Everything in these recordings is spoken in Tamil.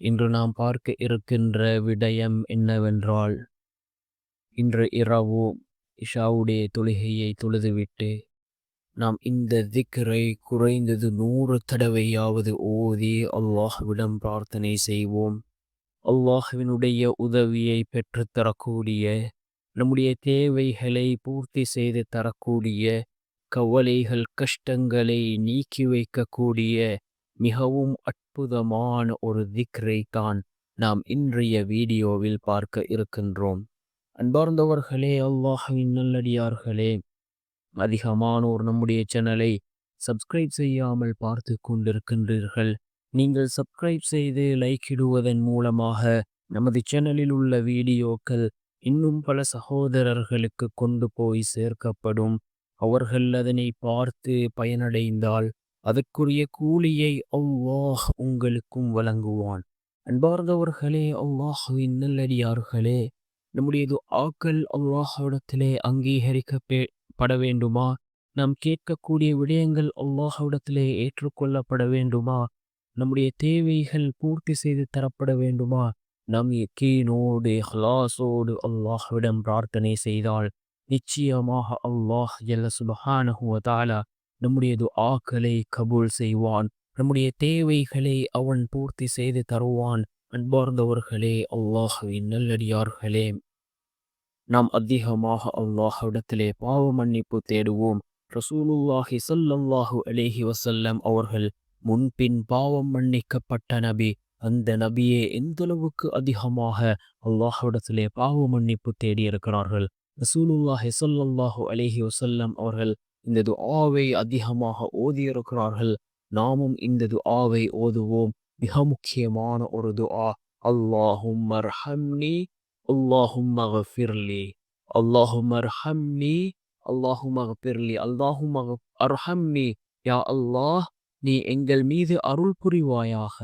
இன்று நாம் பார்க்க இருக்கின்ற விடயம் என்னவென்றால் இன்று இரவு இஷாவுடைய தொழுகையை தொழுதுவிட்டு நாம் இந்த திக்கரை குறைந்தது நூறு தடவையாவது ஓதி அல்லாஹ்விடம் பிரார்த்தனை செய்வோம். அல்லாஹுவினுடைய உதவியை பெற்றுத்தரக்கூடிய நம்முடைய தேவைகளை பூர்த்தி செய்து தரக்கூடிய கவலைகள் கஷ்டங்களை நீக்கி வைக்கக்கூடிய மிகவும் அற்புதமான ஒரு திக்ரை தான் நாம் இன்றைய வீடியோவில் பார்க்க இருக்கின்றோம். அன்பார்ந்தவர்களே அல்லாஹின் நல்லடியார்களே அதிகமானோர் நம்முடைய சேனலை சப்ஸ்கிரைப் செய்யாமல் பார்த்து கொண்டிருக்கின்றீர்கள் நீங்கள் சப்ஸ்கிரைப் செய்து லைக் இடுவதன் மூலமாக நமது சேனலில் உள்ள வீடியோக்கள் இன்னும் பல சகோதரர்களுக்கு கொண்டு போய் சேர்க்கப்படும். அவர்கள் அதனை பார்த்து பயனடைந்தால் அதற்குரிய கூலியை அல்லாஹ் உங்களுக்கும் வழங்குவான். அன்பார்ந்தவர்களே அல்லாஹுவின் நல்லடியார்களே நம்முடைய ஆக்கள் அல்லாஹிடத்திலே அங்கீகரிக்கப்பட வேண்டுமா? நாம் கேட்கக்கூடிய விடயங்கள் அல்லாஹிடத்திலே ஏற்றுக்கொள்ளப்பட வேண்டுமா? நம்முடைய தேவைகள் பூர்த்தி செய்து தரப்பட வேண்டுமா? நம் கீனோடு ஹலாசோடு அல்லாஹ்விடம் பிரார்த்தனை செய்தால் நிச்சயமாக அல்லாஹ் எல்ல சுபஹானஹுவதாலா நம்முடைய ஆக்களை கபூல் செய்வான். நம்முடைய தேவைகளை அவன் பூர்த்தி செய்து தருவான். அன்பார்ந்தவர்களே அல்லாஹுவின் நல்லடியார்களே. நாம் அதிகமாக அல்லாஹ்விடத்திலே பாவ மன்னிப்பு தேடுவோம். ரசூலுல்லாஹி சல்லல்லாஹு அலேஹி வசல்லம் அவர்கள் முன்பின் பாவம் மன்னிக்கப்பட்ட நபி. அந்த நபியே எந்த அளவுக்கு அதிகமாக அல்லாஹ்விடத்திலே பாவ மன்னிப்பு தேடி இருக்கிறார்கள் ரசூலுல்லாஹி சொல்லல்லாஹு அலேஹி வசல்லம் அவர்கள் இந்த துஆவை அதிகமாக ஓதியிருக்கிறார்கள். நாமும் இந்த துஆவை ஓதுவோம். மிக முக்கியமான ஒரு துஆ அல்லாஹும் மர்ஹம்னி அல்லாஹும் மகஃபிர்லி அல்லாஹும் மர்ஹம்னி அல்லாஹும் மகஃபிர்லி அல்லாஹும் அர்ஹம்னி யா அல்லாஹ் நீ எங்கள் மீது அருள் புரிவாயாக.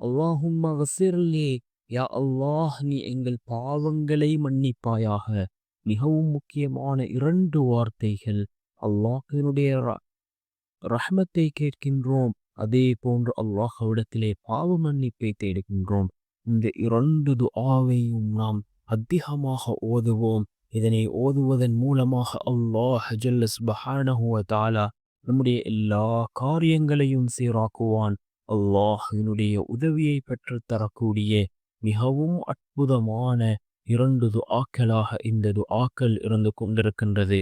அல்லாஹும் மகசிர்லி யா அல்லாஹ் நீ எங்கள் பாவங்களை மன்னிப்பாயாக. மிகவும் முக்கியமான இரண்டு வார்த்தைகள். அல்லாஹினுடைய ரஹமத்தை கேட்கின்றோம். அதே போன்று அல்லாஹவிடத்திலே பாவ மன்னிப்பை தேடுகின்றோம். இந்த இரண்டு துஆவையும் நாம் அதிகமாக ஓதுவோம். இதனை ஓதுவதன் மூலமாக அல்லாஹ் ஜல்லஸ் பஹானஹுவ தாலா நம்முடைய எல்லா காரியங்களையும் சீராக்குவான். அல்லாஹினுடைய உதவியை பெற்று தரக்கூடிய மிகவும் அற்புதமான இரண்டு துஆக்களாக இந்த துஆக்கள் இருந்து கொண்டிருக்கின்றது.